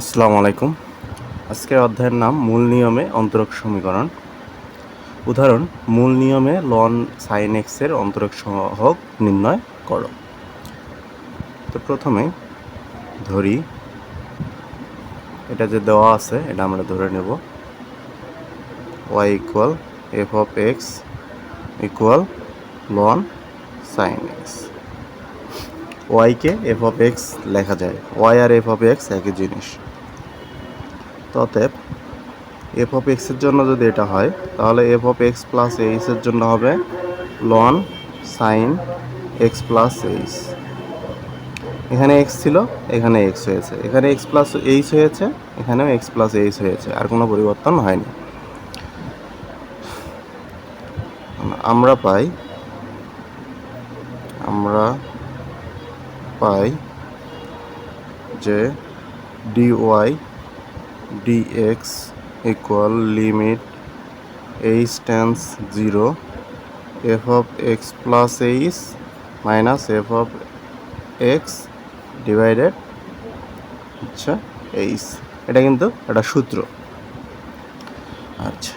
আসসালামু আলাইকুম। আজকের অধ্যায়ের নাম মূল নিয়মে অন্তরক সমীকরণ। উদাহরণ, মূল নিয়মে লন সাইন এক্সের অন্তরক সহগ নির্ণয় করো। তো প্রথমে ধরি, এটা যে দেওয়া আছে, এটা আমরা ধরে নেব। Y equal F of X equal ln sine X ওয়াইকে F of X লেখা যায়। ওয়াই আর এফ অফ এক্স একই জিনিস। অতএব এফ অফ এক্সের জন্য যদি এটা হয়, তাহলে এফ অফ এক্স প্লাস এইচের জন্য হবে ln sine X plus H এখানে এক্স ছিল, এখানে এক্স হয়েছে। এখানে এক্স প্লাস এইচ হয়েছে, এখানেও এক্স প্লাস এইচ হয়েছে। আর কোনো পরিবর্তন হয়নি। আমরা পাই, আমরা পাই যে D Y D X equal limit H tends zero F of X plus H minus F of X divided আচ্ছা এইচ এটা কিন্তু একটা সূত্র। আচ্ছা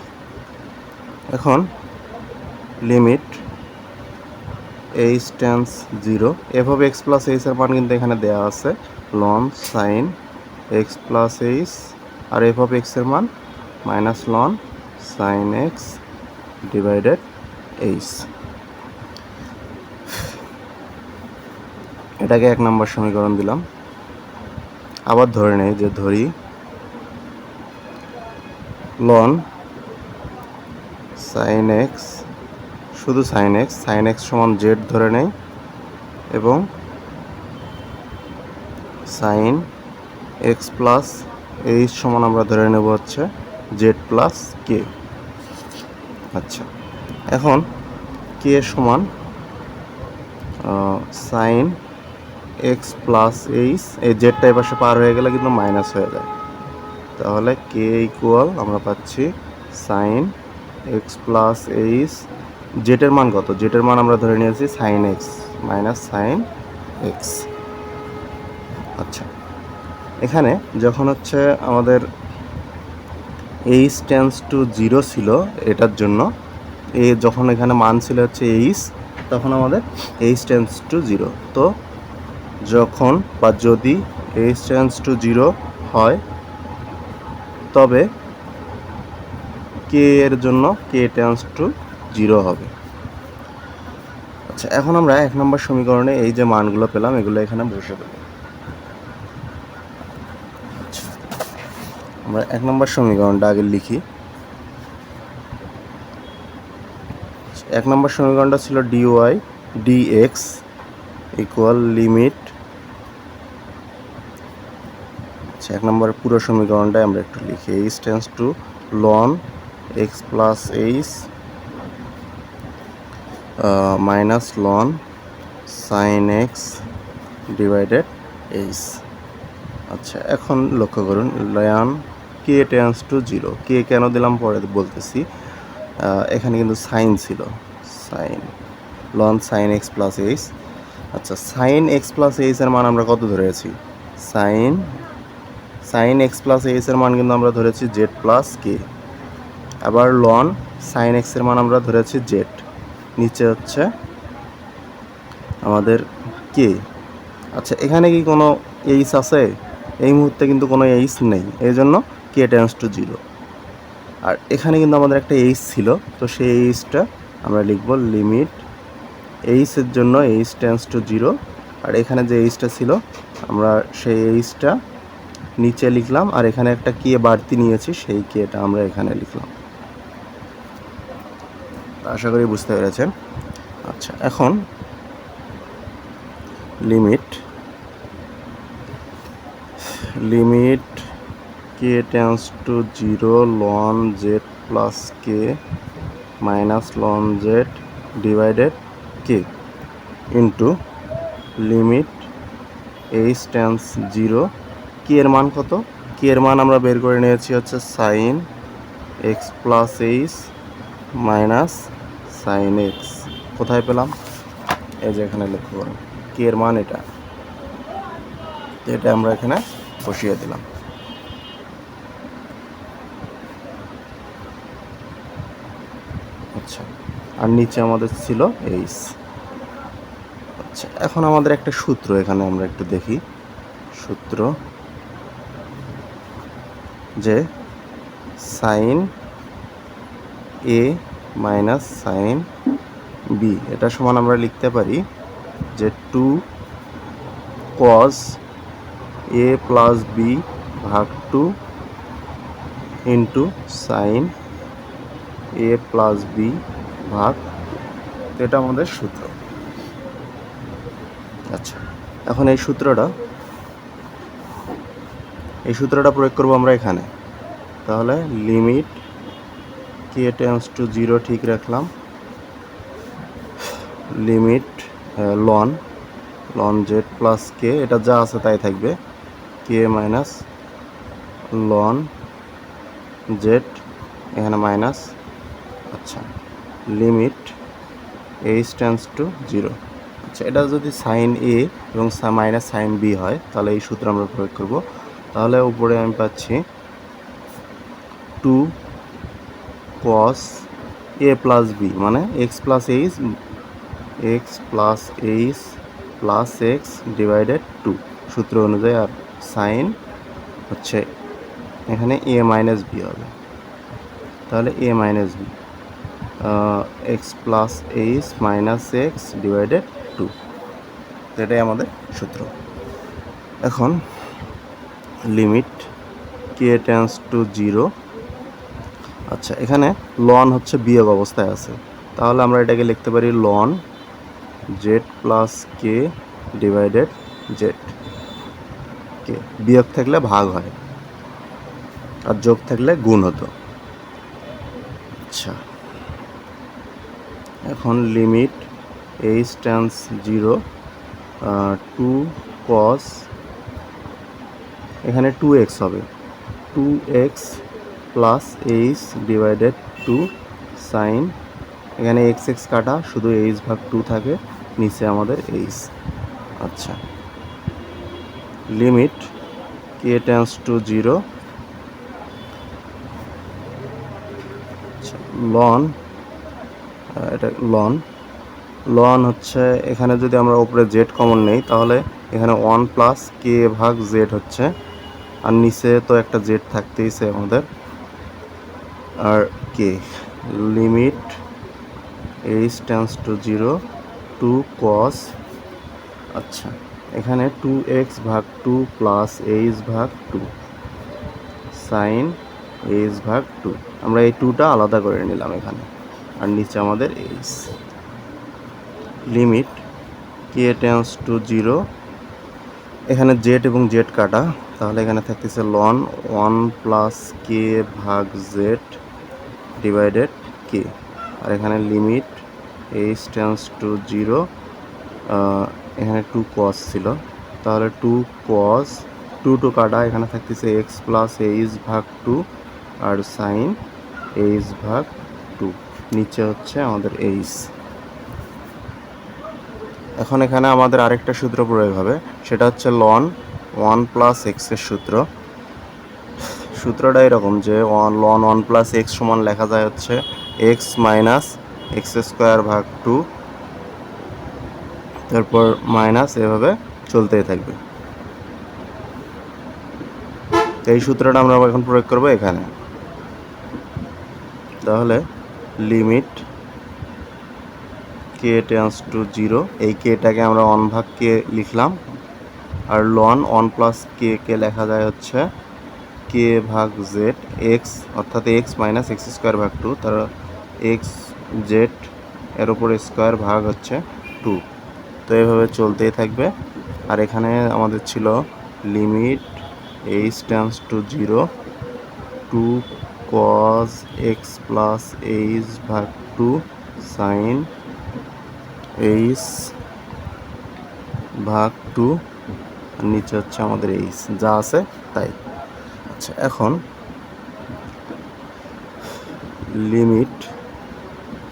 এখন limit H tends zero F of X plus এইচের মান কিন্তু এখানে দেওয়া আছে। Ln sine X plus H R F of এক্সের মান minus ln sine X divided H এটাকে এক নম্বর সমীকরণ দিলাম। আবার ধরে নেই যে ধরি লন সাইন এক্স শুধু সাইন এক্স সাইন এক্স সমান জেড ধরে নেই এবং সাইন এক্স প্লাস এইচ সমান আমরা ধরে নেব হচ্ছে জেড প্লাস কে আচ্ছা এখন কে সমান সাইন এক্স প্লাস এইচ এই জেডটা এ পাশে পার হয়ে গেলে কিন্তু মাইনাস হয়ে যায়। তাহলে কে ইকুয়াল আমরা পাচ্ছি সাইন এক্স প্লাস এইচ জেটের মান কত? জেটের মান আমরা ধরে নিয়েছি sine X minus sine X আচ্ছা এখানে যখন হচ্ছে আমাদের এইচ টেন্স টু জিরো ছিল এটার জন্য, এ যখন এখানে মান ছিল হচ্ছে এইচ তখন আমাদের এইচ টেন্স টু জিরো তো যখন বা যদি এইচ টেন্স টু জিরো হয়, তবে কে এর জন্য কে টেন্স টু জিরো হবে। আচ্ছা এখন আমরা এক নম্বর সমীকরণে এই যে মানগুলো পেলাম এগুলো এখানে বসে দেবো। আচ্ছা, আমরা এক নম্বর সমীকরণটা আগে লিখি। এক নম্বর সমীকরণটা ছিল ডিওয়াই ডিএক্স ইকুয়াল লিমিট আচ্ছা এক নম্বর পুরো সমীকরণটাই আমরা একটু লিখি। H tends to ln X plus H minus ln sine X divided H আচ্ছা এখন লক্ষ্য করুন লয়ান K tends to zero K কেন দিলাম পরে বলতেছি এখানে কিন্তু সাইন ছিল। Sine ln sine X plus H আচ্ছা সাইন এক্স প্লাস এইচের মান আমরা কত ধরেছি? সাইন সাইন এক্স প্লাস এইচের মান কিন্তু আমরা ধরেছি জেড প্লাস কে আবার লন সাইন এক্সের মান আমরা ধরেছি জেড নিচে হচ্ছে আমাদের কে? আচ্ছা এখানে কি কোনো এইচ আছে? এই মুহূর্তে কিন্তু কোনো এইচ নেই, এই জন্য কে টেন্স টু জিরো আর এখানে কিন্তু আমাদের একটা এইচ ছিল, তো সেই এইচটা আমরা লিখব লিমিট এইচের জন্য এইচ টেন্স টু জিরো আর এখানে যে এইচটা ছিল, আমরা সেই এইচটা নিচে লিখলাম, আর এখানে একটা কে বাড়তি নিয়েছি, সেই কেটা আমরা এখানে লিখলাম। আশা করি বুঝতে পেরেছেন। আচ্ছা এখন limit limit K tends to zero ln Z plus K minus ln Z divided K into limit H tends zero K এর মান কত? কে এর মান আমরা বের করে নিয়েছি হচ্ছে sine X plus H minus sine X কোথায় পেলাম? এই যে এখানে লক্ষ্য করুন। কে এর মান এটা? এটা আমরা এখানে বসিয়ে দিলাম। আচ্ছা আর নিচে আমাদের ছিল এইস আচ্ছা এখন আমাদের একটা সূত্র এখানে আমরা একটু দেখি। সূত্র যে sine A minus sine B. এটা সমান আমরা লিখতে পারি যে two cos A plus B ভাগ two into sine A plus B ভাগ এটা আমাদের সূত্র। আচ্ছা এখন এই সূত্রটা এই সূত্রটা প্রয়োগ করব আমরা এখানে। তাহলে limit K tends to zero ঠিক রাখলাম। Limit ln ln Z plus K এটা যা আছে তাই থাকবে। কে মাইনাস লন জেড এখানে মাইনাস আচ্ছা limit H tends to zero আচ্ছা এটা যদি সাইন এ এবং মাইনাস সাইন বি হয়, তাহলে এই সূত্র আমরা প্রয়োগ করব। তাহলে উপরে আমি পাচ্ছি two cos A plus B মানে X plus H X plus H plus X divided two সূত্র অনুযায়ী আর সাইন হচ্ছে এখানে এ মাইনাস বি হবে। তাহলে A minus B X plus H minus X divided two এটাই আমাদের সূত্র। এখন limit K tends to zero আচ্ছা এখানে লন হচ্ছে বিয়োগ অবস্থায় আছে। তাহলে আমরা এটাকে লিখতে পারি ln Z plus K divided Z K বিয়োগ থাকলে ভাগ হয়, আর যোগ থাকলে গুণ হতো। আচ্ছা এখন limit H tends zero two cos এখানে টু এক্স হবে two X plus H divided two sine এখানে এক্স এক্স কাটা, শুধু এইচ ভাগ টু থাকে, নিচে আমাদের এইচ আচ্ছা। Limit K tends to zero ln এটা লন লন হচ্ছে, এখানে যদি আমরা উপরে জেড কমন নেই, তাহলে এখানে ওয়ান প্লাস কে ভাগ জেড হচ্ছে। আর নিচে তো একটা জেড থাকতেইছে আমাদের। আর K? Limit H tends to zero two cos আচ্ছা এখানে টু এক্স ভাগ টু প্লাস এইচ ভাগ টু সাইন এইচ ভাগ টু আমরা এই টুটা আলাদা করে নিলাম এখানে, আর নিচে আমাদের H limit K tends to zero এখানে জেড এবং জেড কাটা, তাহলে এখানে থাকতেছে লন ওয়ান প্লাস কে ভাগ জেড ডিভাইডেড কে? আর এখানে limit H tends to zero এখানে টু কস ছিল। তাহলে টু কস টু টু কাটা, এখানে থাকতেছে এক্স প্লাস এইচ ভাগ টু আর সাইন এইচ ভাগ টু নিচে হচ্ছে আমাদের এইচ এখন এখানে আমাদের আরেকটা সূত্র প্রয়োগ হবে। সেটা হচ্ছে লন ওয়ান প্লাস এক্সের সূত্র। সূত্রটা এরকম যে one ln one plus X সমান লেখা যায় হচ্ছে এক্স মাইনাস এক্স স্কোয়ার ভাগ টু তারপর মাইনাস এভাবে চলতেই থাকবে। এই সূত্রটা আমরা এখন প্রয়োগ করব এখানে। তাহলে limit K tends to zero এই কেটাকে আমরা ওয়ান ভাগ কে লিখলাম। আর ln one plus K K লেখা যায় হচ্ছে কে ভাগ জেড এক্স অর্থাৎ এক্স মাইনাস এক্স স্কোয়ার ভাগ টু তার এক্স জেড এর উপর স্কোয়ার ভাগ হচ্ছে টু তো এইভাবে চলতেই থাকবে। আর এখানে আমাদের ছিল limit H tends to zero two cos X plus H ভাগ টু সাইন এইচ ভাগ টু নিচে হচ্ছে আমাদের এইচ যা আছে তাই। আচ্ছা এখন limit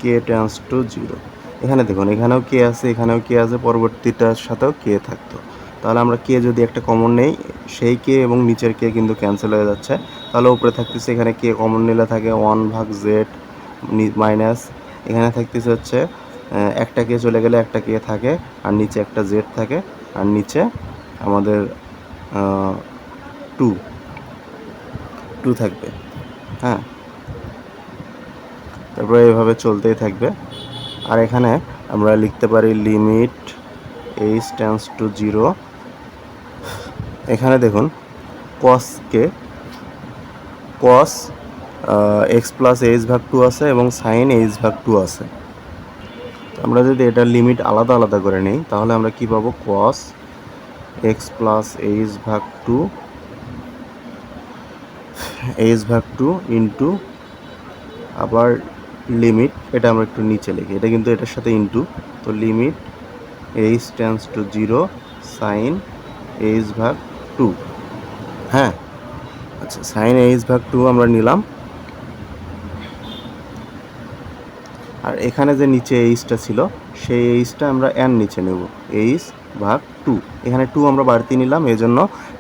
K tends to zero এখানে দেখুন, এখানেও কে আছে, এখানেও কে আছে, পরবর্তীটার সাথেও কে থাকতো। তাহলে আমরা কে যদি একটা কমন নেই, সেই কে এবং নিচের কে কিন্তু ক্যান্সেল হয়ে যাচ্ছে। তাহলে উপরে থাকতেছে এখানে কে কমন নিলে থাকে ওয়ান ভাগ জেড মাইনাস এখানে থাকতেছে হচ্ছে একটা কে চলে গেলে একটা কে থাকে, আর নিচে একটা জেড থাকে, আর নিচে আমাদের টু টু থাকবে হ্যাঁ? তারপরে এভাবে চলতেই থাকবে। আর এখানে আমরা লিখতে পারি limit H tends to zero এখানে দেখুন কসকে কস এক্স প্লাস এইচ ভাগ টু আছে এবং সাইন এইচ ভাগ টু আছে। আমরা যদি এটার লিমিট আলাদা আলাদা করে নিই, তাহলে আমরা কি পাবো? কস এক্স প্লাস এইচ ভাগ টু এইচ ভাগ টু ইন্টু আবার লিমিট এটা আমরা একটু নিচে লিখি। এটা কিন্তু এটার সাথে ইন্টু তো limit H tends to zero sine H ভাগ টু হ্যাঁ? আচ্ছা সাইন এইচ ভাগ টু আমরা নিলাম। আর এখানে যে নিচে এইচটা ছিল, সেই এইচটা আমরা এন নিচে নেব। এইচ ভাগ টু এখানে টু আমরা বাড়তি নিলাম এই জন্য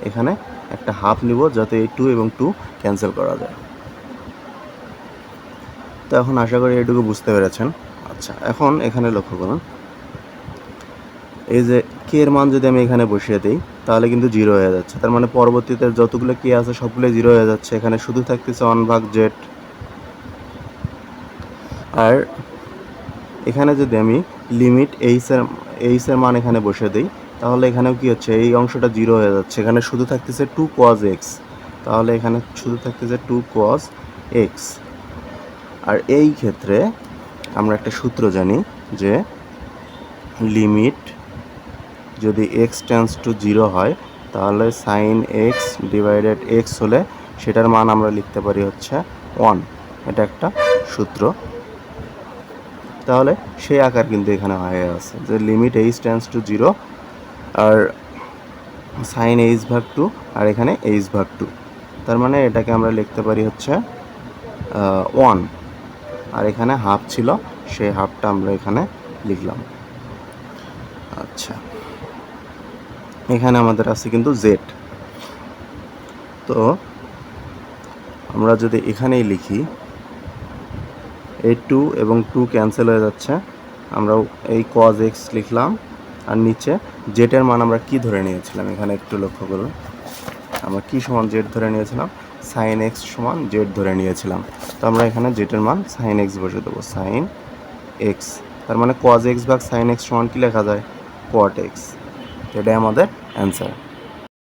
এখানে একটা হাফ নিব যাতে এই টু এবং টু ক্যান্সেল করা যায়। তো এখন আশা করি এটুকু বুঝতে পেরেছেন। আচ্ছা এখন এখানে লক্ষ্য করুন। এই যে কে এর মান যদি আমি এখানে বসিয়ে দিই, তাহলে কিন্তু জিরো হয়ে যাচ্ছে। তার মানে পরবর্তীতে যতগুলো কে আছে সবগুলো জিরো হয়ে যাচ্ছে। এখানে শুধু থাকতেছে ওয়ান ভাগ জেড আর এখানে যদি আমি লিমিট এইচের এইচের মান এখানে বসে দিই তাহলে এখানেও কি হচ্ছে? এই অংশটা জিরো হয়ে যাচ্ছে। এখানে শুধু থাকতেছে টু কজ এক্স তাহলে এখানে শুধু থাকতেছে টু কজ এক্স আর এই ক্ষেত্রে আমরা একটা সূত্র জানি যে লিমিট যদি এক্স টেন্স টু জিরো হয়, তাহলে সাইন এক্স ডিভাইডেড এক্স হলে সেটার মান আমরা লিখতে পারি হচ্ছে ওয়ান এটা একটা সূত্র। তাহলে সেই আকার কিন্তু এখানে হয়ে আছে যে limit H tends to zero R sine H ভাগ টু আর এখানে এইচ ভাগ টু তার মানে এটাকে আমরা লিখতে পারি হচ্ছে ওয়ান আর এখানে হাফ ছিল, সেই হাফটা আমরা এখানে লিখলাম। আচ্ছা। এখানে আমাদের আছে কিন্তু জেড তো আমরা যদি এখানেই লিখি এই টু এবং টু ক্যান্সেল হয়ে যাচ্ছে আমরা এই কজ এক্স লিখলাম। আর নিচে জেটের মান আমরা কি ধরে নিয়েছিলাম? এখানে একটু লক্ষ্য করুন। আমরা কি সমান জেড ধরে নিয়েছিলাম? সাইন এক্স সমান জেড ধরে নিয়েছিলাম। তো আমরা এখানে জেটের মান সাইন এক্স বসে দেবো। সাইন এক্স তার মানে কজ এক্স ভাগ সাইন এক্স সমান কী লেখা যায়? কট এক্স এটাই আমাদের অ্যান্সার